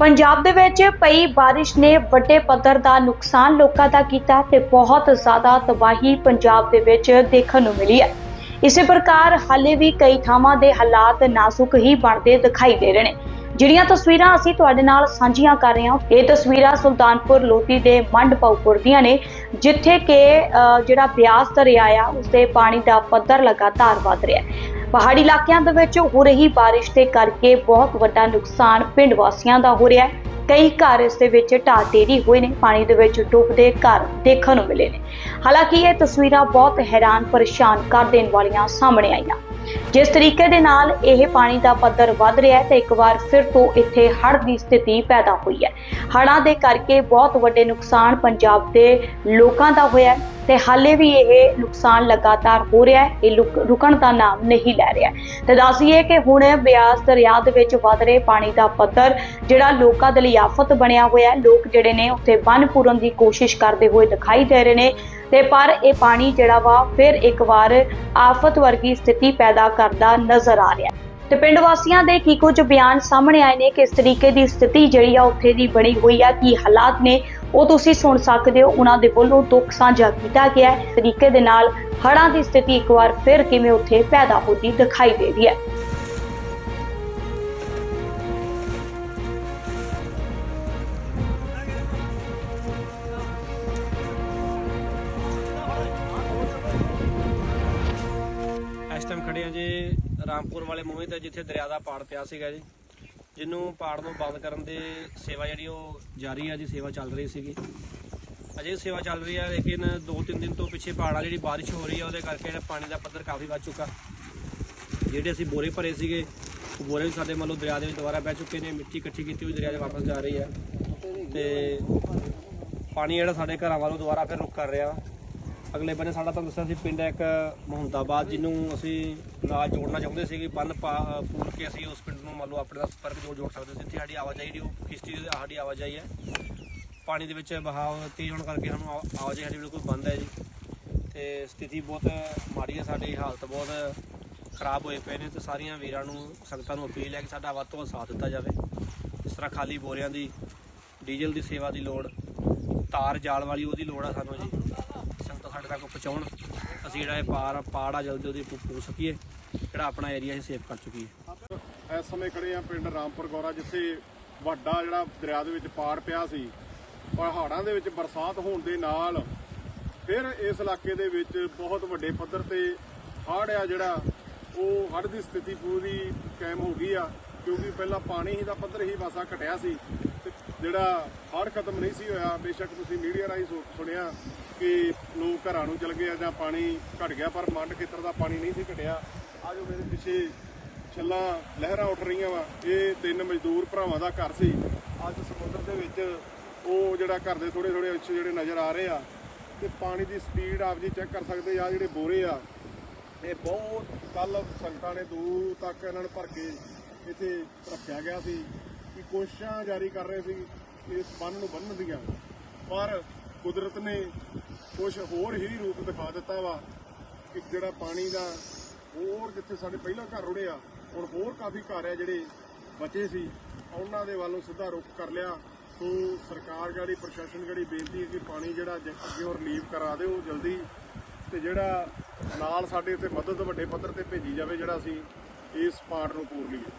ਪੰਜਾਬ ਦੇ ਵਿੱਚ ਪਈ ਬਾਰਿਸ਼ ਨੇ ਵੱਡੇ ਪੱਧਰ ਦਾ ਨੁਕਸਾਨ ਲੋਕਾਂ ਦਾ ਕੀਤਾ ਤੇ ਬਹੁਤ ਜ਼ਿਆਦਾ ਤਬਾਹੀ ਪੰਜਾਬ ਦੇ ਵਿੱਚ ਦੇਖਣ ਨੂੰ ਮਿਲੀ ਹੈ। ਇਸੇ ਪ੍ਰਕਾਰ ਹਾਲੇ ਵੀ ਕਈ ਥਾਵਾਂ ਦੇ ਹਾਲਾਤ ਨਾਜ਼ੁਕ ਹੀ ਬਣਦੇ ਦਿਖਾਈ ਦੇ ਰਹੇ ਨੇ। ਜਿਹੜੀਆਂ ਤਸਵੀਰਾਂ ਅਸੀਂ ਤੁਹਾਡੇ ਨਾਲ ਸਾਂਝੀਆਂ ਕਰ ਰਹੇ ਹਾਂ, ਇਹ ਤਸਵੀਰਾਂ ਸੁਲਤਾਨਪੁਰ ਲੋਧੀ ਦੇ ਮੰਡ ਪਾਉਪੁਰ ਦੀਆਂ ਨੇ, ਜਿੱਥੇ ਕਿ ਜਿਹੜਾ ਬਿਆਸ ਦਰਿਆ ਆ, ਉਸਦੇ ਪਾਣੀ ਦਾ ਪੱਧਰ ਲਗਾਤਾਰ ਵਧ ਰਿਹਾ ਹੈ। ਪਹਾੜੀ ਇਲਾਕਿਆਂ ਦੇ ਵਿੱਚ ਹੋ ਰਹੀ ਬਾਰਿਸ਼ ਦੇ ਕਰਕੇ ਬਹੁਤ ਵੱਡਾ ਨੁਕਸਾਨ ਪਿੰਡ ਵਾਸੀਆਂ ਦਾ ਹੋ ਰਿਹਾ ਹੈ। ਕਈ ਘਰ ਇਸ ਦੇ ਵਿੱਚ ਢਾਹ ਢੇਰੀ ਹੋਏ ਨੇ, ਪਾਣੀ ਦੇ ਵਿੱਚ ਡੁੱਬਦੇ ਘਰ ਦੇਖਣ ਨੂੰ ਮਿਲੇ ਨੇ। ਹਾਲਾਂਕਿ ਇਹ ਤਸਵੀਰਾਂ ਬਹੁਤ ਹੈਰਾਨ ਪਰੇਸ਼ਾਨ ਕਰ ਦੇਣ ਵਾਲੀਆਂ ਸਾਹਮਣੇ ਆਈਆਂ। ਜਿਸ ਤਰੀਕੇ ਦੇ ਨਾਲ ਇਹ ਪਾਣੀ ਦਾ ਪੱਧਰ ਵੱਧ ਰਿਹਾ ਹੈ, ਤੇ ਇੱਕ ਵਾਰ ਫਿਰ ਤੋਂ ਇੱਥੇ ਹੜ੍ਹ ਦੀ ਸਥਿਤੀ ਪੈਦਾ ਹੋਈ ਹੈ। ਹੜ੍ਹਾਂ ਦੇ ਕਰਕੇ ਬਹੁਤ ਵੱਡੇ ਨੁਕਸਾਨ ਪੰਜਾਬ ਦੇ ਲੋਕਾਂ ਦਾ ਹੋਇਆ ਹੈ, ਤੇ ਹਾਲੇ ਵੀ ਇਹ ਨੁਕਸਾਨ ਲਗਾਤਾਰ ਹੋ ਰਿਹਾ ਹੈ, ਇਹ ਲੁਕ- ਰੁਕਣ ਦਾ ਨਾਮ ਨਹੀਂ ਲੈ ਰਿਹਾ ਤੇ ਦੱਸੀਏ ਕਿ ਹੁਣ ਬਿਆਸ ਦਰਿਆ ਦੇ ਵਿੱਚ ਵਧ ਰਹੇ ਪਾਣੀ ਦਾ ਪੱਧਰ, ਜਿਹੜਾ ਲੋਕਾਂ ਦੇ ਲਈ ਆਫਤ ਬਣਿਆ ਹੋਇਆ ਹੈ, ਲੋਕ ਜਿਹੜੇ ਨੇ ਉੱਥੇ ਬੰਨ ਪੂਰਨ ਦੀ ਕੋਸ਼ਿਸ਼ ਕਰਦੇ ਹੋਏ ਦਿਖਾਈ ਦੇ ਰਹੇ ਨੇ। ਤੇ ਪਰ ਇਹ ਪਾਣੀ ਜਿਹੜਾ ਵਾ ਫਿਰ ਇੱਕ ਵਾਰ ਆਫਤ ਵਰਗੀ ਸਥਿਤੀ ਪੈਦਾ ਕਰਦਾ ਨਜ਼ਰ ਆ ਰਿਹਾ ਤੇ ਪਿੰਡ ਵਾਸੀਆਂ ਦੇ ਕੀ ਕੁਝ ਬਿਆਨ ਸਾਹਮਣੇ ਆਏ ਨੇ ਕਿ ਇਸ ਤਰੀਕੇ ਦੀ ਸਥਿਤੀ ਜਿਹੜੀ ਆ ਉੱਥੇ ਦੀ ਬਣੀ ਹੋਈ ਆ, ਕੀ ਹਾਲਾਤ ਨੇ, ਉਹ ਤੁਸੀਂ ਸੁਣ ਸਕਦੇ ਹੋ, ਉਹਨਾਂ ਦੇ ਵੱਲੋਂ ਦੁੱਖ ਸਾਂਝਾ ਕੀਤਾ ਗਿਆ ਹੈ। ਇਸ ਤਰੀਕੇ ਦੇ ਨਾਲ ਹੜ੍ਹਾਂ ਦੀ ਸਥਿਤੀ ਇੱਕ ਵਾਰ ਫਿਰ ਕਿਵੇਂ ਉੱਥੇ ਪੈਦਾ ਹੁੰਦੀ ਦਿਖਾਈ ਦੇ ਰਹੀ ਹੈ। ਟਾਈਮ ਖੜੇ ਆ ਜੀ ਰਾਮਪੁਰ ਵਾਲੇ ਮੂਹੇ ਤੇ, ਜਿੱਥੇ ਦਰਿਆ ਦਾ ਪਾੜ ਪਿਆ ਸੀਗਾ ਜੀ, ਜਿਹਨੂੰ ਪਾੜ ਨੂੰ ਬੰਦ ਕਰਨ ਦੀ ਸੇਵਾ ਜਿਹੜੀ ਉਹ ਜਾਰੀ ਆ ਜੀ, ਸੇਵਾ ਚੱਲ ਰਹੀ ਸੀਗੀ। ਅਜੇ ਸੇਵਾ ਚੱਲ ਰਹੀ ਆ, ਲੇਕਿਨ 2-3 ਦਿਨ ਤੋਂ ਪਿੱਛੇ ਪਾੜ ਵਾਲੀ ਜਿਹੜੀ ਬਾਰਿਸ਼ ਹੋ ਰਹੀ ਆ, ਉਹਦੇ ਕਰਕੇ ਜਿਹੜਾ ਪਾਣੀ ਦਾ ਪੱਧਰ ਕਾਫੀ ਵੱਧ ਚੁੱਕਾ। ਜਿਹੜੇ ਅਸੀਂ ਬੋਰੇ ਭਰੇ ਸੀਗੇ, ਉਹ ਬੋਰੇ ਵੀ ਸਾਡੇ ਮੰਨ ਦਰਿਆ ਦੇ ਵਿੱਚ ਦੁਬਾਰਾ ਬਹਿ ਚੁੱਕੇ ਨੇ, ਮਿੱਟੀ ਇਕੱਠੀ ਕੀਤੀ ਹੋਈ, ਦਰਿਆ 'ਚ ਵਾਪਸ ਜਾ ਰਹੀ ਆ। ਤੇ ਪਾਣੀ ਜਿਹੜਾ ਸਾਡੇ ਘਰਾਂ ਵੱਲੋਂ ਦੁਬਾਰਾ ਫਿਰ ਰੁਕ ਕਰ ਰਿਹਾ। ਅਗਲੇ ਬੰਨੇ ਸਾਡਾ ਤੁਹਾਨੂੰ ਦੱਸਿਆ ਸੀ ਪਿੰਡ ਹੈ ਇੱਕ ਮੁਹੰਦਾਬਾਦ, ਜਿਹਨੂੰ ਅਸੀਂ ਨਾਲ ਜੋੜਨਾ ਚਾਹੁੰਦੇ ਸੀ ਕਿ ਬੰਨ ਪਾ- ਪੂਰ ਕੇ ਅਸੀਂ ਉਸ ਪਿੰਡ ਨੂੰ ਮੰਨ ਲਓ ਆਪਣੇ ਦਾ ਸੰਪਰਕ ਜੋੜ ਜੋੜ ਸਕਦੇ ਸੀ ਇੱਥੇ ਸਾਡੀ ਆਵਾਜਾਈ ਜਿਹੜੀ ਉਹ ਕਿਸ਼ਤੀ ਦੀ ਸਾਡੀ ਆਵਾਜਾਈ ਹੈ। ਪਾਣੀ ਦੇ ਵਿੱਚ ਬਹਾਵ ਤੇਜ਼ ਹੋਣ ਕਰਕੇ ਸਾਨੂੰ ਆਵਾ- ਆਵਾਜਾਈ ਸਾਡੀ ਬਿਲਕੁਲ ਬੰਦ ਹੈ ਜੀ। ਤੇ ਸਥਿਤੀ ਬਹੁਤ ਮਾੜੀ ਹੈ, ਸਾਡੀ ਹਾਲਤ ਬਹੁਤ ਖਰਾਬ ਹੋਏ ਪਏ ਨੇ ਤੇ ਸਾਰੀਆਂ ਵੀਰਾਂ ਨੂੰ, ਸੰਗਤਾਂ ਨੂੰ ਅਪੀਲ ਹੈ ਕਿ ਸਾਡਾ ਵੱਧ ਤੋਂ ਵੱਧ ਸਾਥ ਦਿੱਤਾ ਜਾਵੇ। ਇਸ ਤਰ੍ਹਾਂ ਖਾਲੀ ਬੋਰਿਆਂ ਦੀ, ਡੀਜ਼ਲ ਦੀ ਸੇਵਾ ਦੀ ਲੋੜ, ਤਾਰ ਜਾਲ ਵਾਲੀ ਉਹਦੀ ਲੋੜ ਆ ਸਾਨੂੰ ਜੀ। ਤੱਕ ਪਹੁੰਚਾਉਣ। ਅਸੀਂ ਜਿਹੜਾ ਇਹ ਪਾਰ ਪਾੜ ਆ, ਜਲਦੀ ਉਹਦੀ ਪੂ ਸਕੀਏ। ਜਿਹੜਾ ਆਪਣਾ ਏਰੀਆ ਅਸੀਂ ਸੇਵ ਕਰ ਚੁੱਕੀਏ ਇਸ ਸਮੇਂ ਖੜੇ ਆ ਪਿੰਡ ਰਾਮਪੁਰ ਗੌਰਾ, ਜਿੱਥੇ ਵੱਡਾ ਜਿਹੜਾ ਦਰਿਆ ਦੇ ਵਿੱਚ ਪਾੜ ਪਿਆ ਸੀ। ਪਹਾੜਾਂ ਦੇ ਵਿੱਚ ਬਰਸਾਤ ਹੋਣ ਦੇ ਨਾਲ ਫਿਰ ਇਸ ਇਲਾਕੇ ਦੇ ਵਿੱਚ ਬਹੁਤ ਵੱਡੇ ਪੱਧਰ ਤੇ ਹੜ੍ਹ ਆ ਜਿਹੜਾ, ਉਹ ਹੜ੍ਹ ਦੀ ਸਥਿਤੀ ਪੂਰੀ ਕਾਇਮ ਹੋ ਗਈ ਆ, ਕਿਉਂਕਿ ਪਹਿਲਾਂ ਪਾਣੀ ਹੀ ਦਾ ਪੱਧਰ ਹੀ ਵਾਸਾ ਘਟਿਆ ਸੀ। ਜਿਹੜਾ ਹੜ੍ਹ ਖਤਮ ਨਹੀਂ ਸੀ ਹੋਇਆ, ਬੇਸ਼ੱਕ ਤੁਸੀਂ ਮੀਡੀਆ ਰਾਹੀਂ ਸੁ- ਸੁਣਿਆ ਕਿ ਲੋਕ ਘਰਾਂ ਨੂੰ ਚਲ ਗਏ ਆ ਜਾਂ ਪਾਣੀ ਘਟ ਗਿਆ, ਪਰ ਮੰਡ ਖੇਤਰ ਦਾ ਪਾਣੀ ਨਹੀਂ ਸੀ ਘਟਿਆ। ਆਜੋ ਮੇਰੇ ਪਿੱਛੇ ਛੱਲਾਂ, ਲਹਿਰਾਂ ਉੱਠ ਰਹੀਆਂ ਵਾ, ਇਹ ਤਿੰਨ ਮਜ਼ਦੂਰ ਭਰਾਵਾਂ ਦਾ ਘਰ ਸੀ। ਅੱਜ ਸਮੁੰਦਰ ਦੇ ਵਿੱਚ ਉਹ ਜਿਹੜਾ ਘਰ ਦੇ ਥੋੜੇ ਥੋੜੇ ਅੰਸ਼ ਜਿਹੜੇ ਨਜ਼ਰ ਆ ਰਹੇ ਆ, ਤੇ ਪਾਣੀ ਦੀ ਸਪੀਡ ਆਪ ਜੀ ਚੈੱਕ ਕਰ ਸਕਦੇ ਆ ਜਿਹੜੇ ਬੋਰੇ ਆ, ਇਹ ਬਹੁਤ ਕੱਲ ਸੰਗਤਾਂ ਨੇ ਦੂਰ ਤੱਕ ਇਹਨਾਂ ਨੂੰ ਭਰ ਕੇ ਇੱਥੇ ਰੱਖਿਆ ਗਿਆ ਸੀ। ਕਿ ਕੋਸ਼ਿਸ਼ਾਂ ਜਾਰੀ ਕਰ ਰਹੇ ਸੀ ਇਸ ਬੰਨ ਨੂੰ ਬੰਨ੍ਹਣ ਦੀਆਂ। ਪਰ ਕੁਦਰਤ ਨੇ ਕੁਝ ਹੋਰ ਹੀ ਰੂਪ ਦਿਖਾ ਦਿੱਤਾ ਵਾ ਕਿ ਜਿਹੜਾ ਪਾਣੀ ਦਾ ਹੋਰ ਜਿੱਥੇ ਸਾਡੇ ਪਹਿਲਾਂ ਘਰ ਰੁੜੇ ਆ, ਹੁਣ ਹੋਰ ਕਾਫੀ ਘਰ ਆ ਜਿਹੜੇ ਬਚੇ ਸੀ, ਉਹਨਾਂ ਦੇ ਵੱਲੋਂ ਸਿੱਧਾ ਰੁਕ ਕਰ ਲਿਆ। ਸੋ ਸਰਕਾਰ ਗਾੜੀ ਪ੍ਰਸ਼ਾਸਨ ਗਾੜੀ ਬੇਨਤੀ ਹੈ ਕਿ ਪਾਣੀ ਜਿਹੜਾ ਜ- ਅੱਗੇ ਹੋਰ ਰਿਲੀਵ ਕਰਾ ਦਿਓ ਜਲਦੀ, ਤੇ ਜਿਹੜਾ ਨਾਲ ਸਾਡੇ ਇੱਥੇ ਮਦਦ ਵੱਡੇ ਪੱਧਰ ਤੇ ਭੇਜੀ ਜਾਵੇ ਜਿਹੜਾ ਅਸੀਂ ਇਸ ਪਾਰਟ ਨੂੰ ਪੂਰ ਲਈਏ